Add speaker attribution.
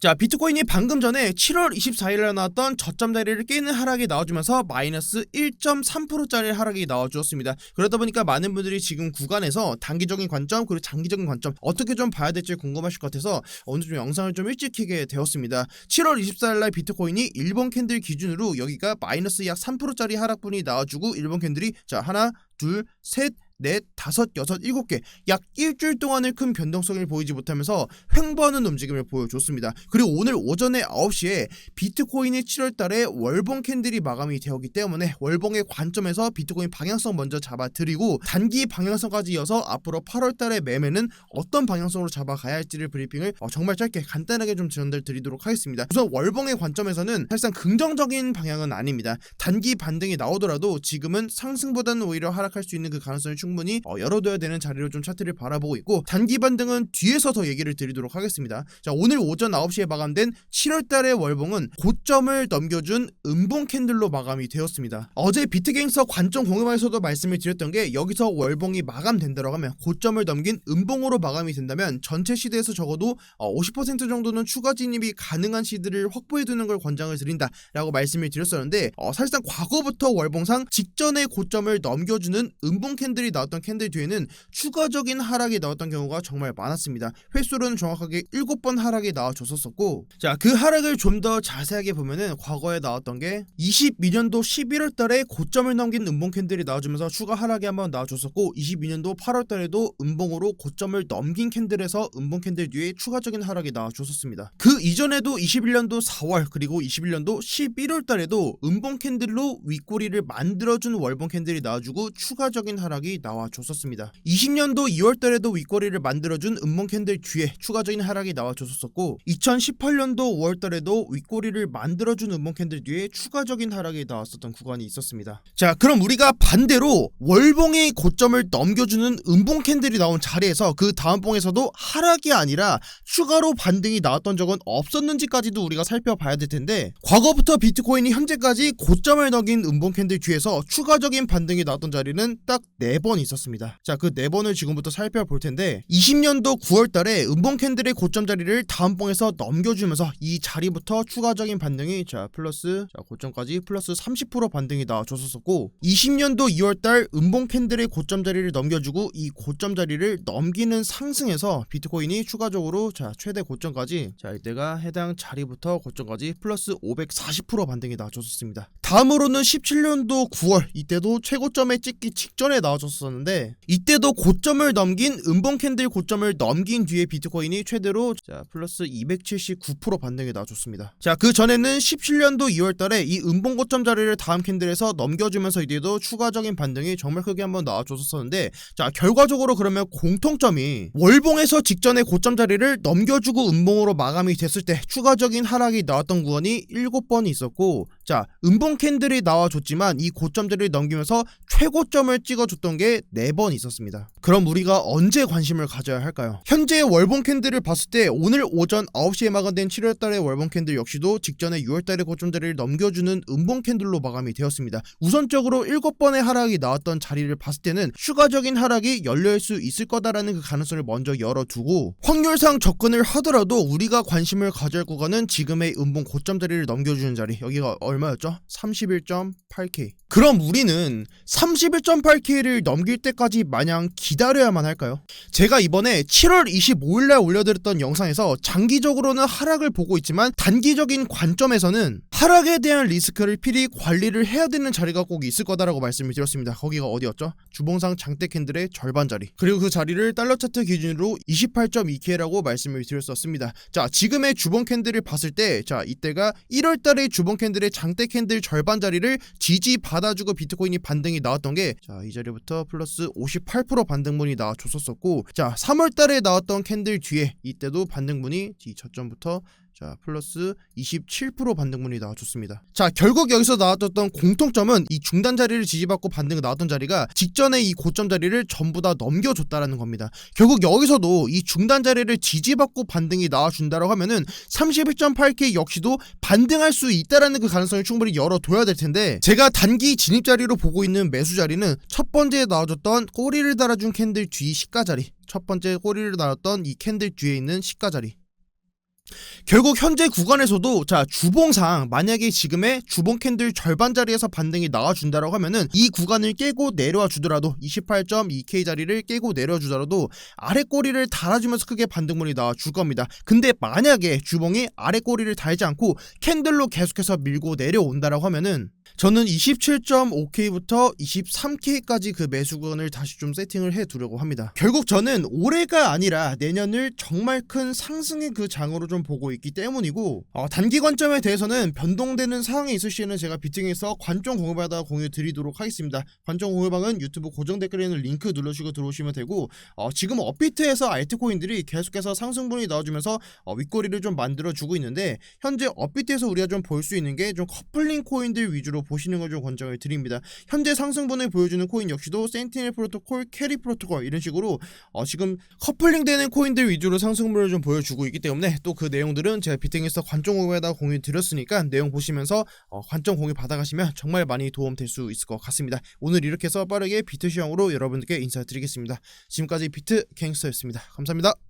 Speaker 1: 자, 비트코인이 방금 전에 7월 24일에 나왔던 저점 자리를 깨는 하락이 나와주면서 마이너스 1.3%짜리 하락이 나와주었습니다. 그러다 보니까 많은 분들이 지금 구간에서 단기적인 관점 그리고 장기적인 관점 어떻게 좀 봐야 될지 궁금하실 것 같아서 오늘 좀 영상을 좀 일찍 키게 되었습니다. 7월 24일날 비트코인이 일본 캔들 기준으로 여기가 마이너스 약 3%짜리 하락분이 나와주고 일본 캔들이 자 하나 둘셋 넷, 다섯, 여섯, 일곱 개, 약 일주일 동안을 큰 변동성을 보이지 못하면서 횡보하는 움직임을 보여줬습니다. 그리고 오늘 오전에 9시에 비트코인이 7월 달에 월봉 캔들이 마감이 되었기 때문에 월봉의 관점에서 비트코인 방향성 먼저 잡아드리고 단기 방향성까지 이어서 앞으로 8월 달에 매매는 어떤 방향성으로 잡아가야 할지를 브리핑을 어, 정말 짧게 간단하게 좀 전달 드리도록 하겠습니다. 우선 월봉의 관점에서는 사실상 긍정적인 방향은 아닙니다. 단기 반등이 나오더라도 지금은 상승보다는 오히려 하락할 수 있는 그 가능성이 충 분히 어, 열어둬야 되는 자리로 좀 차트를 바라보고 있고 단기 반등은 뒤에서 더 얘기를 드리도록 하겠습니다. 자 오늘 오전 9시에 마감된 7월달의 월봉은 고점을 넘겨준 음봉 캔들로 마감이 되었습니다. 어제 비트갱서 관점 공유방에서도 말씀을 드렸던 게 여기서 월봉이 마감된다고 하면 고점을 넘긴 음봉으로 마감이 된다면 전체 시대에서 적어도 어, 50% 정도는 추가 진입이 가능한 시드를 확보해두는 걸 권장을 드린다라고 말씀을 드렸었는데 어, 사실상 과거부터 월봉상 직전의 고점을 넘겨주는 음봉 캔들이 나왔던 캔들 뒤에는 추가적인 하락이 나왔던 경우가 정말 많았습니다. 횟수로는 정확하게 7번 하락이 나와줬었고 자 그 하락을 좀 더 자세하게 보면은 과거에 나왔던 게 22년도 11월 달에 고점을 넘긴 음봉 캔들이 나와주면서 추가 하락이 한번 나와줬었고 22년도 8월 달에도 음봉으로 고점을 넘긴 캔들에서 음봉 캔들 뒤에 추가적인 하락이 나와줬었습니다. 그 이전에도 21년도 4월 그리고 21년도 11월 달에도 음봉 캔들로 윗꼬리를 만들어준 월봉 캔들이 나와주고 추가적인 하락이 나와줬었습니다. 20년도 2월 달에도 윗꼬리를 만들어준 음봉 캔들 뒤에 추가적인 하락이 나와줬었고 2018년도 5월 달에도 윗꼬리를 만들어준 음봉 캔들 뒤에 추가적인 하락이 나왔었던 구간이 있었습니다. 자, 그럼 우리가 반대로 월봉의 고점을 넘겨주는 음봉 캔들이 나온 자리에서 그 다음 봉에서도 하락이 아니라 추가로 반등이 나왔던 적은 없었는지까지도 우리가 살펴봐야 될 텐데 과거부터 비트코인이 현재까지 고점을 넘긴 음봉 캔들 뒤에서 추가적인 반등이 나왔던 자리는 딱 4번 있었습니다. 자, 그 4번을 지금부터 살펴볼 텐데 20년도 9월 달에 음봉 캔들의 고점 자리를 다음 봉에서 넘겨주면서 이 자리부터 추가적인 반등이 자, 플러스 자, 고점까지 플러스 30% 반등이 나와줬었고 20년도 2월 달 음봉 캔들의 고점 자리를 넘겨주고 이 고점 자리를 넘기는 상승에서 비트코인이 추가적으로 자, 최대 고점까지 자, 이때가 해당 자리부터 고점까지 플러스 540% 반등이 나와줬었습니다. 다음으로는 17년도 9월 이때도 최고점에 찍기 직전에 나와줬었는데 이때도 고점을 넘긴 음봉 캔들 고점을 넘긴 뒤에 비트코인이 최대로 자 플러스 279% 반등이 나와줬습니다. 자그 전에는 17년도 2월달에 이 음봉 고점 자리를 다음 캔들에서 넘겨주면서 이때도 추가적인 반등이 정말 크게 한번 나와줬었는데 자 결과적으로 그러면 공통점이 월봉에서 직전의 고점 자리를 넘겨주고 음봉으로 마감이 됐을 때 추가적인 하락이 나왔던 구간이 7번이 있었고 자 음봉 캔들이 나와줬지만 이 고점 자리를 넘기면서 최고점을 찍어줬던 게 4번 있었습니다. 그럼 우리가 언제 관심을 가져야 할까요? 현재 월봉 캔들을 봤을 때 오늘 오전 9시에 마감된 7월달의 월봉 캔들 역시도 직전에 6월달의 고점 자리를 넘겨주는 음봉 캔들로 마감이 되었습니다. 우선적으로 7번의 하락이 나왔던 자리를 봤을 때는 추가적인 하락이 열릴 수 있을 거다라는 그 가능성을 먼저 열어두고 확률상 접근을 하더라도 우리가 관심을 가져야 할 구간은 지금의 음봉 고점 자리를 넘겨주는 자리 여기가 얼마였죠? 31.8K 그럼 우리는 31.8K를 넘길 때까지 마냥 기 다려야만 할까요? 제가 이번에 7월 25일 날 올려드렸던 영상에서 장기적으로는 하락을 보고 있지만 단기적인 관점에서는 하락에 대한 리스크를 필히 관리를 해야 되는 자리가 꼭 있을 거다라고 말씀을 드렸습니다. 거기가 어디였죠? 주봉상 장대 캔들의 절반 자리 그리고 그 자리를 달러 차트 기준으로 28.2K라고 말씀을 드렸었습니다. 자 지금의 주봉 캔들을 봤을 때 자 이때가 1월달의 주봉 캔들의 장대 캔들 절반 자리를 지지 받아주고 비트코인이 반등이 나왔던 게 자 이 자리부터 플러스 58% 반등분이 나와줬었었고 자 3월 달에 나왔던 캔들 뒤에 이때도 반등분이 이 저점부터 자 플러스 27% 반등분이 나와줬습니다. 자 결국 여기서 나왔던 공통점은 이 중단 자리를 지지받고 반등이 나왔던 자리가 직전에 이 고점 자리를 전부 다 넘겨줬다라는 겁니다. 결국 여기서도 이 중단 자리를 지지받고 반등이 나와준다라고 하면은 31.8K 역시도 반등할 수 있다라는 그 가능성을 충분히 열어둬야 될 텐데 제가 단기 진입 자리로 보고 있는 매수 자리는 첫 번째 나와줬던 꼬리를 달아준 캔들 뒤 시가 자리 첫 번째 꼬리를 달았던 이 캔들 뒤에 있는 시가 자리 결국 현재 구간에서도 자 주봉상 만약에 지금의 주봉 캔들 절반 자리에서 반등이 나와준다라고 하면은 이 구간을 깨고 내려와 주더라도 28.2K 자리를 깨고 내려와 주더라도 아래 꼬리를 달아주면서 크게 반등물이 나와 줄 겁니다. 근데 만약에 주봉이 아래 꼬리를 달지 않고 캔들로 계속해서 밀고 내려온다라고 하면은 저는 27.5K부터 23K까지 그 매수권을 다시 좀 세팅을 해 두려고 합니다. 결국 저는 올해가 아니라 내년을 정말 큰 상승의 그 장으로 좀 보고 있기 때문이고 어, 단기 관점에 대해서는 변동되는 상황이 있을 시에는 제가 비팅에서 관점 공유받아 공유 드리도록 하겠습니다. 관점 공유방은 유튜브 고정 댓글에 있는 링크 눌러주고 들어오시면 되고 어, 지금 업비트에서 알트코인들이 계속해서 상승분이 나와주면서 어, 윗꼬리를 좀 만들어주고 있는데 현재 업비트에서 우리가 좀 볼 수 있는 게 좀 커플링 코인들 위주로 보시는 걸 좀 권장을 드립니다. 현재 상승분을 보여주는 코인 역시도 센티넬 프로토콜, 캐리 프로토콜 이런 식으로 어, 지금 커플링 되는 코인들 위주로 상승분을 좀 보여주고 있기 때문에 또 그 내용들은 제가 비팅에서 관점 공유에다 공유 드렸으니까 내용 보시면서 어, 관점 공유 받아가시면 정말 많이 도움 될 수 있을 것 같습니다. 오늘 이렇게 해서 빠르게 비트 시황으로 여러분들께 인사드리겠습니다. 지금까지 비트 갱스터였습니다. 감사합니다.